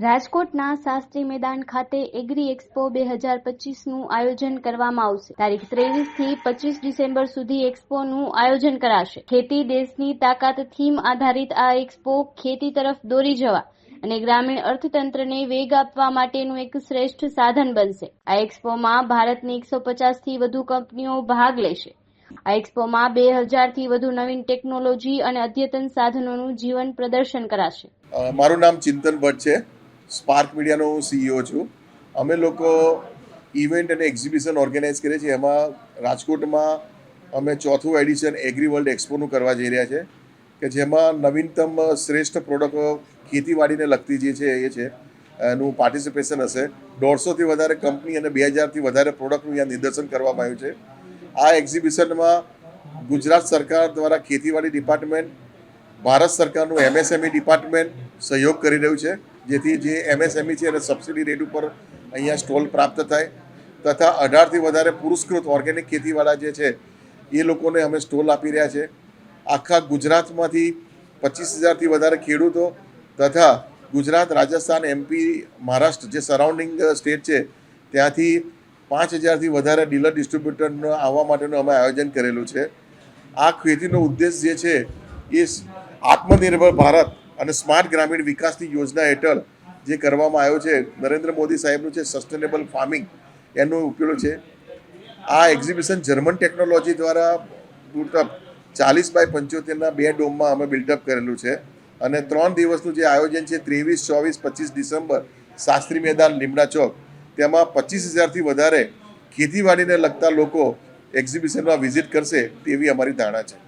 રાજકોટના શાસ્ત્રી મેદાન ખાતે agri expo બે હજાર પચીસનું આયોજન કરવામાં આવશે. તારીખ ત્રેવીસથી પચીસ ડિસેમ્બર સુધી એક્સપોનું આયોજન કરાશે. ખેતી દેશની તાકાત થીમ આધારિત આ એક્સપો ખેતી તરફ દોરી જવા અને ગ્રામીણ અર્થતંત્રને વેગ આપવા માટેનું એક શ્રેષ્ઠ સાધન બનશે. આ એક્સપોમાં ભારતની એકસો પચાસથી વધુ કંપનીઓ ભાગ લેશે. આ એક્સપોમાં બે હજારથી વધુ નવીન ટેકનોલોજી અને અદ્યતન સાધનોનું જીવન પ્રદર્શન કરાશે. મારું નામ ચિંતન ભટ્ટ છે. સ્પાર્ક મીડિયાનો હું સીઈઓ છું. અમે લોકો ઇવેન્ટ અને એક્ઝિબિશન ઓર્ગેનાઇઝ કરીએ છીએ. એમાં રાજકોટમાં અમે ચોથું એડિશન એગ્રી વર્લ્ડ એક્સપોનું કરવા જઈ રહ્યા છે, કે જેમાં નવીનતમ શ્રેષ્ઠ પ્રોડક્ટો ખેતીવાડીને લગતી જે છે એ છે, એનું પાર્ટિસિપેશન હશે. દોઢસોથી વધારે કંપની અને બે હજારથી વધારે પ્રોડક્ટનું અહીંયા નિદર્શન કરવામાં આવ્યું છે. આ એક્ઝિબિશનમાં ગુજરાત સરકાર દ્વારા ખેતીવાડી ડિપાર્ટમેન્ટ ભારત સરકારનું એમએસએમઈ ડિપાર્ટમેન્ટ સહયોગ કરી રહ્યું છે. જેથી જે એમએસએમઈ છે એને સબસિડી રેટ ઉપર અહીંયા સ્ટોલ પ્રાપ્ત થાય. તથા અઢારથી વધારે પુરસ્કૃત ઓર્ગેનિક ખેતીવાળા જે છે, એ લોકોને અમે સ્ટોલ આપી રહ્યા છે. આખા ગુજરાતમાંથી પચીસ હજારથી વધારે ખેડૂતો તથા ગુજરાત, રાજસ્થાન એમપી મહારાષ્ટ્ર જે સરાઉન્ડિંગ સ્ટેટ છે, ત્યાંથી પાંચ હજારથી વધારે ડીલર ડિસ્ટ્રીબ્યુટરનો આવવા માટેનું અમે આયોજન કરેલું છે. આ ખેતીનો ઉદ્દેશ જે છે, એ આત્મનિર્ભર ભારત અને સ્માર્ટ ગ્રામીણ વિકાસની યોજના હેઠળ જે કરવામાં આવ્યો છે, નરેન્દ્ર મોદી સાહેબનું છે સસ્ટેનેબલ ફાર્મિંગ એનો ઉપયોગ છે. આ એક્ઝિબિશન જર્મન ટેકનોલોજી દ્વારા બિલ્ટઅપ ચાલીસ બાય પંચોતેરના બે ડોમમાં અમે બિલ્ડઅપ કરેલું છે. અને ત્રણ દિવસનું જે આયોજન છે, ત્રેવીસ, ચોવીસ, પચીસ ડિસેમ્બર શાસ્ત્રી મેદાન લીમડા ચોક, તેમાં પચીસ હજારથી વધારે ખેતીવાડીને લગતા લોકો એક્ઝિબિશનમાં વિઝિટ કરશે તેવી અમારી ધારણા છે.